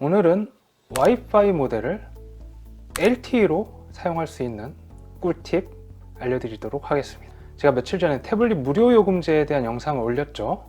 오늘은 와이파이 모델을 LTE로 사용할 수 있는 꿀팁 알려드리도록 하겠습니다. 제가 며칠 전에 태블릿 무료 요금제에 대한 영상을 올렸죠.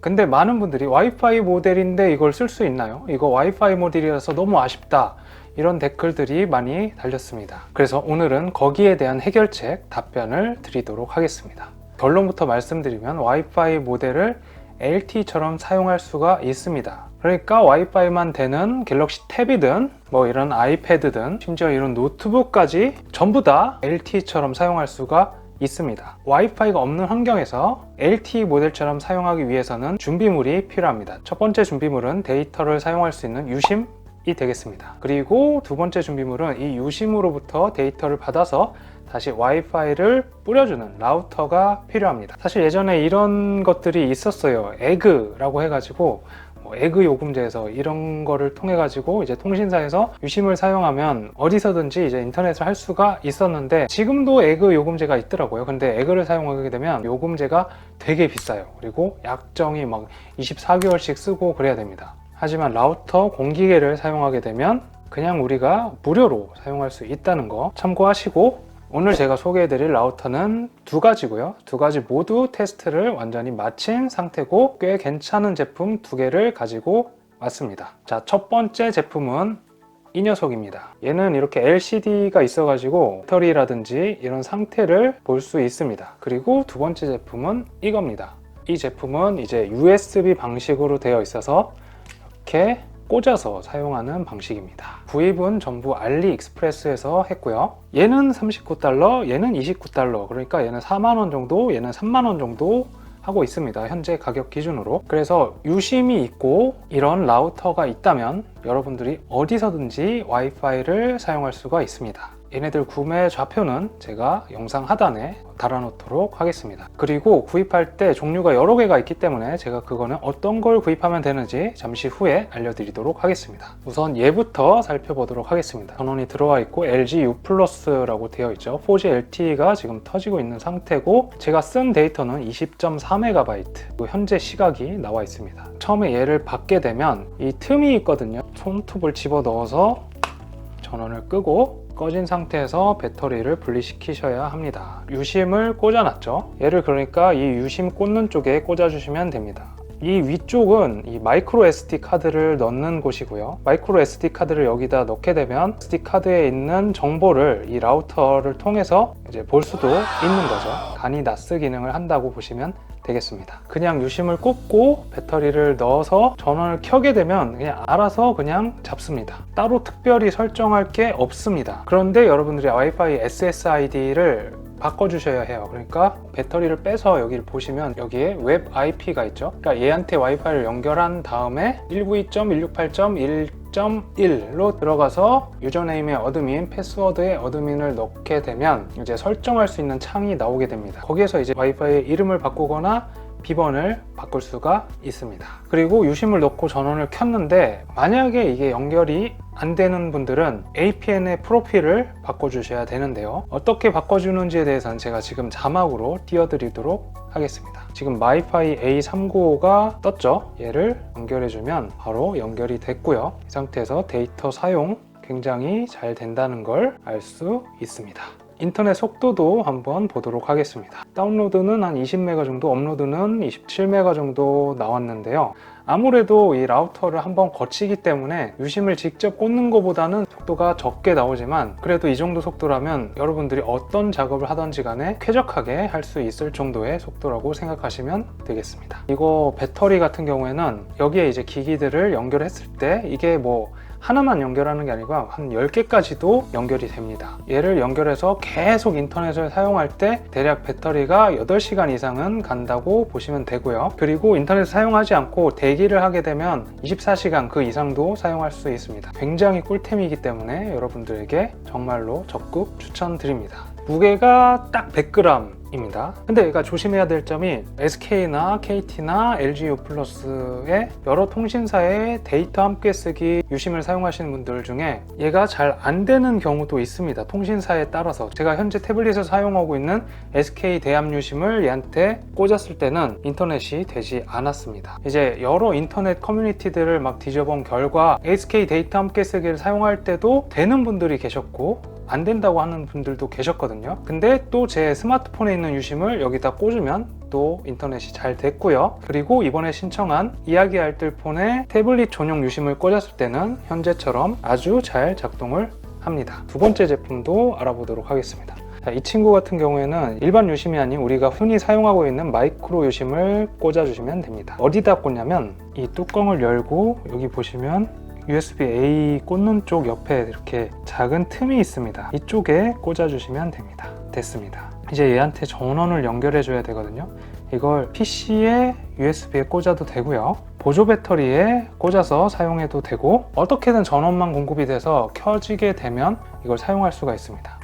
근데 많은 분들이 와이파이 모델인데 이걸 쓸 수 있나요? 이거 와이파이 모델이라서 너무 아쉽다. 이런 댓글들이 많이 달렸습니다. 그래서 오늘은 거기에 대한 해결책 답변을 드리도록 하겠습니다. 결론부터 말씀드리면 와이파이 모델을 LTE처럼 사용할 수가 있습니다. 그러니까 와이파이만 되는 갤럭시 탭이든 뭐 이런 아이패드든 심지어 이런 노트북까지 전부 다 LTE처럼 사용할 수가 있습니다. 와이파이가 없는 환경에서 LTE 모델처럼 사용하기 위해서는 준비물이 필요합니다. 첫 번째 준비물은 데이터를 사용할 수 있는 유심 이 되겠습니다. 그리고 두 번째 준비물은 이 유심으로부터 데이터를 받아서 다시 와이파이를 뿌려주는 라우터가 필요합니다. 사실 예전에 이런 것들이 있었어요. 에그라고 해가지고 뭐 에그 요금제에서 이런 거를 통해 가지고 이제 통신사에서 유심을 사용하면 어디서든지 이제 인터넷을 할 수가 있었는데 지금도 에그 요금제가 있더라고요. 근데 에그를 사용하게 되면 요금제가 되게 비싸요. 그리고 약정이 막 24개월씩 쓰고 그래야 됩니다. 하지만 라우터 공기계를 사용하게 되면 그냥 우리가 무료로 사용할 수 있다는 거 참고하시고 오늘 제가 소개해드릴 라우터는 두 가지고요. 두 가지 모두 테스트를 완전히 마친 상태고 꽤 괜찮은 제품 두 개를 가지고 왔습니다. 자, 첫 번째 제품은 이 녀석입니다. 얘는 이렇게 LCD가 있어가지고 배터리라든지 이런 상태를 볼 수 있습니다. 그리고 두 번째 제품은 이겁니다. 이 제품은 이제 USB 방식으로 되어 있어서 이렇게 꽂아서 사용하는 방식입니다. 구입은 전부 알리익스프레스에서 했고요. 얘는 39달러, 얘는 29달러. 그러니까 얘는 4만원 정도, 얘는 3만원 정도 하고 있습니다. 현재 가격 기준으로. 그래서 유심이 있고 이런 라우터가 있다면 여러분들이 어디서든지 와이파이를 사용할 수가 있습니다. 얘네들 구매 좌표는 제가 영상 하단에 달아놓도록 하겠습니다. 그리고 구입할 때 종류가 여러 개가 있기 때문에 제가 그거는 어떤 걸 구입하면 되는지 잠시 후에 알려드리도록 하겠습니다. 우선 얘부터 살펴보도록 하겠습니다. 전원이 들어와 있고 LG U 플러스라고 되어 있죠. 4G LTE가 지금 터지고 있는 상태고 제가 쓴 데이터는 20.4MB 현재 시각이 나와 있습니다. 처음에 얘를 받게 되면 이 틈이 있거든요. 손톱을 집어 넣어서 전원을 끄고 꺼진 상태에서 배터리를 분리시키셔야 합니다. 유심을 꽂아놨죠. 얘를 그러니까 이 유심 꽂는 쪽에 꽂아주시면 됩니다. 이 위쪽은 이 마이크로 SD 카드를 넣는 곳이고요. 마이크로 SD 카드를 여기다 넣게 되면 SD 카드에 있는 정보를 이 라우터를 통해서 이제 볼 수도 있는 거죠. 간이 낯스 기능을 한다고 보시면 되겠습니다. 그냥 유심을 꽂고 배터리를 넣어서 전원을 켜게 되면 그냥 알아서 그냥 잡습니다. 따로 특별히 설정할 게 없습니다. 그런데 여러분들이 와이파이 SSID를 바꿔주셔야 해요. 그러니까 배터리를 빼서 여기를 보시면 여기에 웹 IP가 있죠. 그러니까 얘한테 와이파이를 연결한 다음에 192.168.1.1로 들어가서 유저네임의 어드민, 패스워드의 어드민을 넣게 되면 이제 설정할 수 있는 창이 나오게 됩니다. 거기에서 이제 와이파이 이름을 바꾸거나 비번을 바꿀 수가 있습니다. 그리고 유심을 넣고 전원을 켰는데 만약에 이게 연결이 안 되는 분들은 APN의 프로필을 바꿔주셔야 되는데요. 어떻게 바꿔주는지에 대해서는 제가 지금 자막으로 띄워드리도록 하겠습니다. 지금 마이파이 A395가 떴죠. 얘를 연결해주면 바로 연결이 됐고요. 이 상태에서 데이터 사용 굉장히 잘 된다는 걸 알 수 있습니다. 인터넷 속도도 한번 보도록 하겠습니다. 다운로드는 한 20메가 정도, 업로드는 27메가 정도 나왔는데요. 아무래도 이 라우터를 한번 거치기 때문에 유심을 직접 꽂는 것보다는 속도가 적게 나오지만 그래도 이 정도 속도라면 여러분들이 어떤 작업을 하던지 간에 쾌적하게 할 수 있을 정도의 속도라고 생각하시면 되겠습니다. 이거 배터리 같은 경우에는 여기에 이제 기기들을 연결했을 때 이게 뭐 하나만 연결하는 게 아니고 한 10개까지도 연결이 됩니다. 얘를 연결해서 계속 인터넷을 사용할 때 대략 배터리가 8시간 이상은 간다고 보시면 되고요. 그리고 인터넷 사용하지 않고 대기를 하게 되면 24시간 그 이상도 사용할 수 있습니다. 굉장히 꿀템이기 때문에 여러분들에게 정말로 적극 추천드립니다. 무게가 딱 100g입니다. 근데 얘가 조심해야 될 점이 SK나 KT나 LG U 플러스의 여러 통신사의 데이터 함께 쓰기 유심을 사용하시는 분들 중에 얘가 잘 안 되는 경우도 있습니다. 통신사에 따라서 제가 현재 태블릿을 사용하고 있는 SK 대암 유심을 얘한테 꽂았을 때는 인터넷이 되지 않았습니다. 이제 여러 인터넷 커뮤니티들을 막 뒤져본 결과 SK 데이터 함께 쓰기를 사용할 때도 되는 분들이 계셨고 안 된다고 하는 분들도 계셨거든요. 근데 또 제 스마트폰에 있는 유심을 여기다 꽂으면 또 인터넷이 잘 됐고요. 그리고 이번에 신청한 이야기 알뜰폰에 태블릿 전용 유심을 꽂았을 때는 현재처럼 아주 잘 작동을 합니다. 두 번째 제품도 알아보도록 하겠습니다. 자, 이 친구 같은 경우에는 일반 유심이 아닌 우리가 흔히 사용하고 있는 마이크로 유심을 꽂아주시면 됩니다. 어디다 꽂냐면 이 뚜껑을 열고 여기 보시면 USB-A 꽂는 쪽 옆에 이렇게 작은 틈이 있습니다. 이쪽에 꽂아주시면 됩니다. 됐습니다. 이제 얘한테 전원을 연결해 줘야 되거든요. 이걸 PC에 USB에 꽂아도 되고요. 보조 배터리에 꽂아서 사용해도 되고 어떻게든 전원만 공급이 돼서 켜지게 되면 이걸 사용할 수가 있습니다.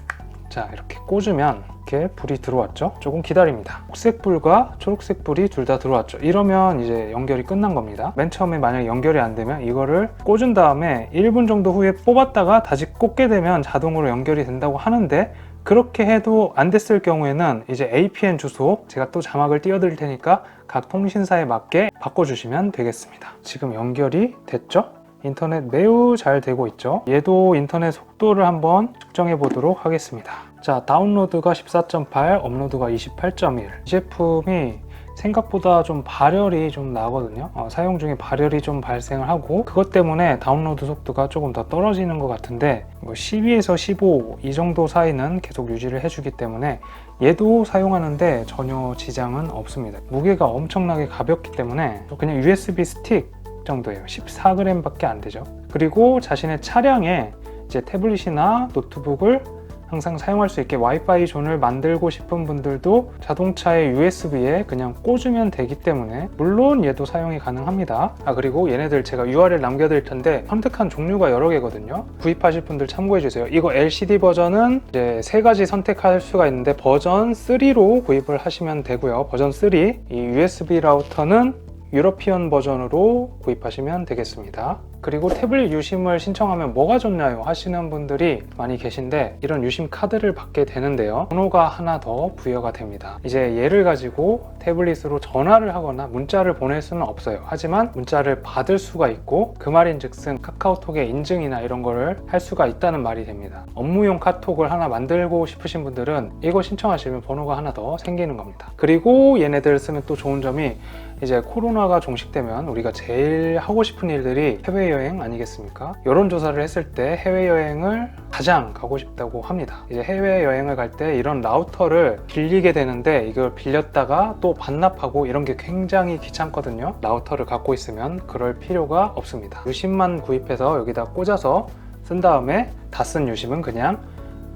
자 이렇게 꽂으면 이렇게 불이 들어왔죠? 조금 기다립니다. 녹색 불과 초록색 불이 둘 다 들어왔죠. 이러면 이제 연결이 끝난 겁니다. 맨 처음에 만약에 연결이 안 되면 이거를 꽂은 다음에 1분 정도 후에 뽑았다가 다시 꽂게 되면 자동으로 연결이 된다고 하는데 그렇게 해도 안 됐을 경우에는 이제 APN 주소 제가 또 자막을 띄워드릴 테니까 각 통신사에 맞게 바꿔주시면 되겠습니다. 지금 연결이 됐죠? 인터넷 매우 잘 되고 있죠. 얘도 인터넷 속도를 한번 측정해 보도록 하겠습니다. 자, 다운로드가 14.8, 업로드가 28.1. 이 제품이 생각보다 좀 발열이 좀 나거든요. 어, 사용 중에 발열이 좀 발생을 하고 그것 때문에 다운로드 속도가 조금 더 떨어지는 것 같은데 뭐 12에서 15 이 정도 사이는 계속 유지를 해주기 때문에 얘도 사용하는데 전혀 지장은 없습니다. 무게가 엄청나게 가볍기 때문에 그냥 USB 스틱 정도예요. 14g밖에 안 되죠. 그리고 자신의 차량에 이제 태블릿이나 노트북을 항상 사용할 수 있게 와이파이 존을 만들고 싶은 분들도 자동차의 USB에 그냥 꽂으면 되기 때문에 물론 얘도 사용이 가능합니다. 아 그리고 얘네들 제가 URL 남겨드릴 텐데 선택한 종류가 여러 개거든요. 구입하실 분들 참고해 주세요. 이거 LCD 버전은 이제 세 가지 선택할 수가 있는데 버전 3로 구입을 하시면 되고요. 버전 3 이 USB 라우터는 유러피언 버전으로 구입하시면 되겠습니다. 그리고 태블릿 유심을 신청하면 뭐가 좋나요? 하시는 분들이 많이 계신데 이런 유심 카드를 받게 되는데요. 번호가 하나 더 부여가 됩니다. 이제 얘를 가지고 태블릿으로 전화를 하거나 문자를 보낼 수는 없어요. 하지만 문자를 받을 수가 있고 그 말인 즉슨 카카오톡의 인증이나 이런 거를 할 수가 있다는 말이 됩니다. 업무용 카톡을 하나 만들고 싶으신 분들은 이거 신청하시면 번호가 하나 더 생기는 겁니다. 그리고 얘네들 쓰면 또 좋은 점이 이제 코로나가 종식되면 우리가 제일 하고 싶은 일들이 해외여행 아니겠습니까? 여론조사를 했을 때 해외여행을 가장 가고 싶다고 합니다. 이제 해외여행을 갈 때 이런 라우터를 빌리게 되는데 이걸 빌렸다가 또 반납하고 이런 게 굉장히 귀찮거든요. 라우터를 갖고 있으면 그럴 필요가 없습니다. 유심만 구입해서 여기다 꽂아서 쓴 다음에 다 쓴 유심은 그냥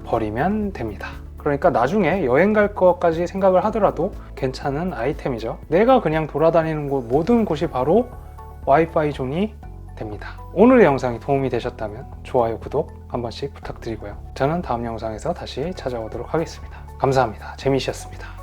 버리면 됩니다. 그러니까 나중에 여행 갈 것까지 생각을 하더라도 괜찮은 아이템이죠. 내가 그냥 돌아다니는 곳 모든 곳이 바로 와이파이 존이 됩니다. 오늘의 영상이 도움이 되셨다면 좋아요, 구독 한 번씩 부탁드리고요. 저는 다음 영상에서 다시 찾아오도록 하겠습니다. 감사합니다. 재미있었습니다.